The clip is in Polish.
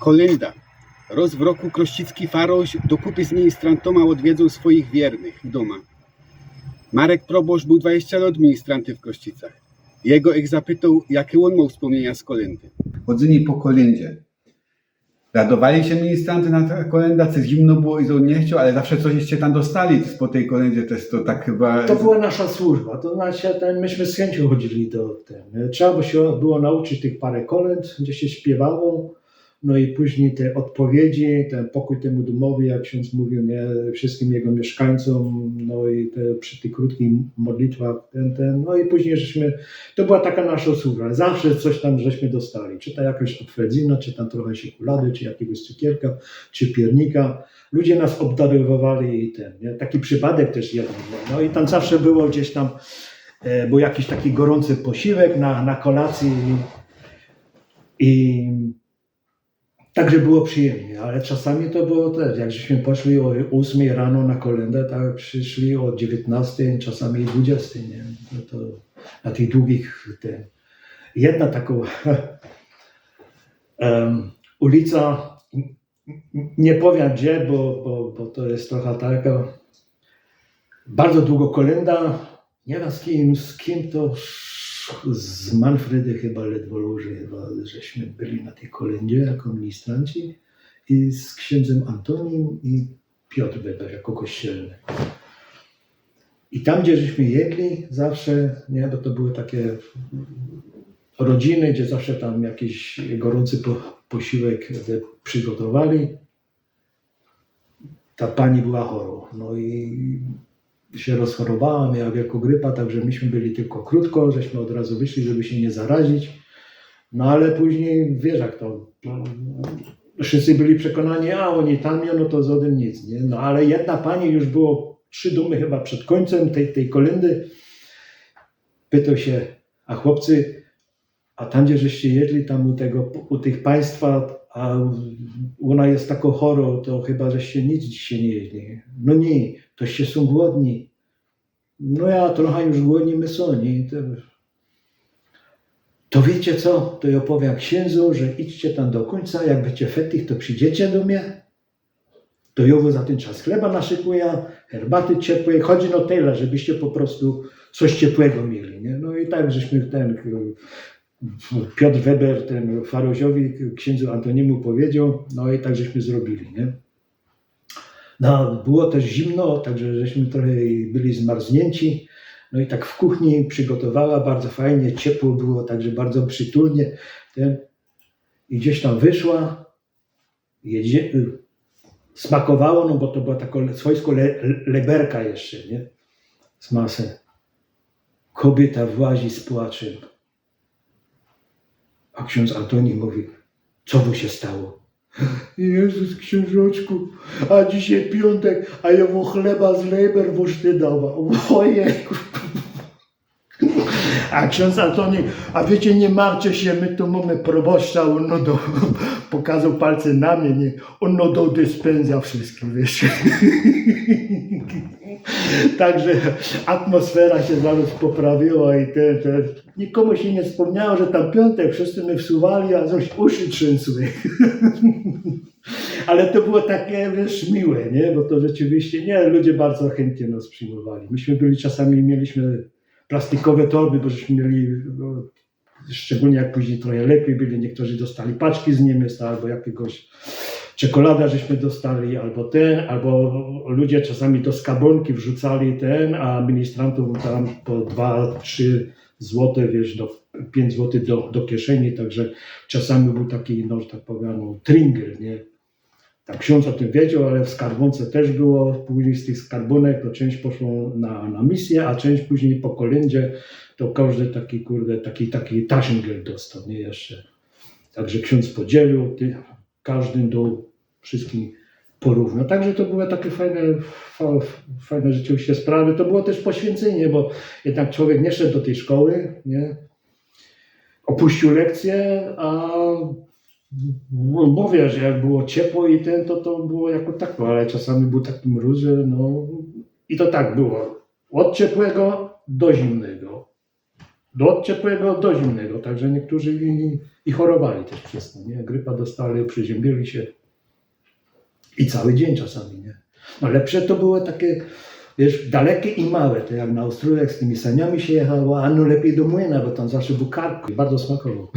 Kolenda. Roz w roku krościcki faroś dokupy z ministrantoma odwiedzą swoich wiernych w doma. Marek Proboszcz był 20 lat ministranty w Krościcach. Jego ich zapytał, jakie on miał wspomnienia z kolendy. Chodzeni po kolendzie. Radowali się ministranty na kolenda, co zimno było i on nie chciał, ale zawsze coś jeszcze tam dostali po tej kolendzie też to tak chyba... To była nasza służba, to znaczy myśmy z chęcią chodzili do ten. Trzeba by się było nauczyć tych parę kolęd, gdzie się śpiewało, no i później te odpowiedzi, ten pokój temu domowi, jak ksiądz mówił, nie, wszystkim jego mieszkańcom, no i te, przy tych krótkich modlitwach, ten, ten, no i później żeśmy, to była taka nasza służba, zawsze coś tam żeśmy dostali, czy to jakaś odwedzina, czy tam trochę czekolady, czy jakiegoś cukierka, czy piernika, ludzie nas obdarowywali i ten, nie? taki przypadek też jeden, no i tam zawsze było gdzieś tam, e, był jakiś taki gorący posiłek na, na kolacji. I, i Także było przyjemnie, ale czasami to było też, jak żeśmy poszli o 8 rano na kolendę, tak przyszli o 19, czasami 20, nie? No to na tych długich, ten. Jedna taka em, ulica, nie powiem gdzie, bo, bo, bo to jest trochę taka, bardzo długo kolenda, nie wiem z kim, z kim to, z Manfredy chyba ledwo chyba, żeśmy byli na tej kolendzie jako ministranci i z księdzem Antonim i Piotr Weber jako kościelny. I tam, gdzie żeśmy jedli zawsze, nie, bo to były takie rodziny, gdzie zawsze tam jakiś gorący po, posiłek przygotowali, ta pani była chorą. No i się rozchorowała, miała wielką grypa, także myśmy byli tylko krótko, żeśmy od razu wyszli, żeby się nie zarazić. No ale później, wiesz jak to, no, wszyscy byli przekonani, a oni tam, no to z odem nic, nie? No ale jedna pani już było trzy domy chyba przed końcem tej, tej kolendy, pytał się, a chłopcy, a tam gdzie żeście jedli, tam u, tego, u tych państwa, a ona jest taką chorą, to chyba żeście nic dzisiaj nie jedli. No nie, toście są głodni. No ja trochę już głodni my są, nie? To, to wiecie co, to ja opowiem księdzu, że idźcie tam do końca, jak będziecie fetych, to przyjdziecie do mnie. To Jowo za ten czas chleba naszykuję, herbaty ciepłej, chodzi no tyle, żebyście po prostu coś ciepłego mieli, nie? No i tak, żeśmy ten Piotr Weber, ten Faroziowi, księdzu Antoniemu powiedział, no i tak żeśmy zrobili, nie? No, było też zimno, także żeśmy trochę byli zmarznięci. No i tak w kuchni przygotowała bardzo fajnie, ciepło było, także bardzo przytulnie. I gdzieś tam wyszła, jedzie, smakowało, no bo to była taka swojsko le, leberka jeszcze, nie? Z masy. Kobieta włazi z płaczem. A ksiądz Antoni mówi, co mu się stało? Jezus księżoczku, a dzisiaj piątek, a ja mu chleba z leber właśnie dawał. Ojejku. A ksiądz Antoni, a wiecie, nie martwcie się, my tu mamy proboszcza, on no do, pokazał palce na mnie, nie, on no do dyspensja wszystkim, wiesz. Także atmosfera się zaraz poprawiła i te, te, nikomu się nie wspomniało, że tam piątek, wszyscy my wsuwali, a coś uszy trzęsły. Ale to było takie, wiesz, miłe, nie? Bo to rzeczywiście, nie, ludzie bardzo chętnie nas przyjmowali. Myśmy byli czasami, mieliśmy plastikowe torby, bo żeśmy mieli, no, szczególnie jak później trochę lepiej byli, niektórzy dostali paczki z Niemiec albo jakiegoś czekolada żeśmy dostali, albo ten, albo ludzie czasami do skarbonki wrzucali ten, a ministrantów tam po 2-3 złote, wiesz, do 5 zł do, do kieszeni, także czasami był taki, no, że tak powiem, no, tringel, nie? Tak ksiądz o tym wiedział, ale w skarbonce też było, później z tych skarbonek to część poszło na, na misję, a część później po kolędzie to każdy taki, kurde, taki, taki taschengeld dostał, nie jeszcze. Także ksiądz podzielił, ty, każdy do wszystkim porówno. Także to były takie fajne, fa, fajne rzeczywiście sprawy. To było też poświęcenie, bo jednak człowiek nie szedł do tej szkoły, nie? opuścił lekcję, a no, mówię, że jak było ciepło i ten, to to było jako tako, ale czasami był taki mróz, że no i to tak było. Od ciepłego do zimnego. do ciepłego, do zimnego, także niektórzy i, i chorowali też przez to, nie? Grypa dostali, przeziębili się i cały dzień czasami, nie? No lepsze to było takie, wiesz, dalekie i małe, to jak na Ostrówek z tymi saniami się jechało, a no lepiej do młyna, bo tam zawsze był kark i bardzo smakował.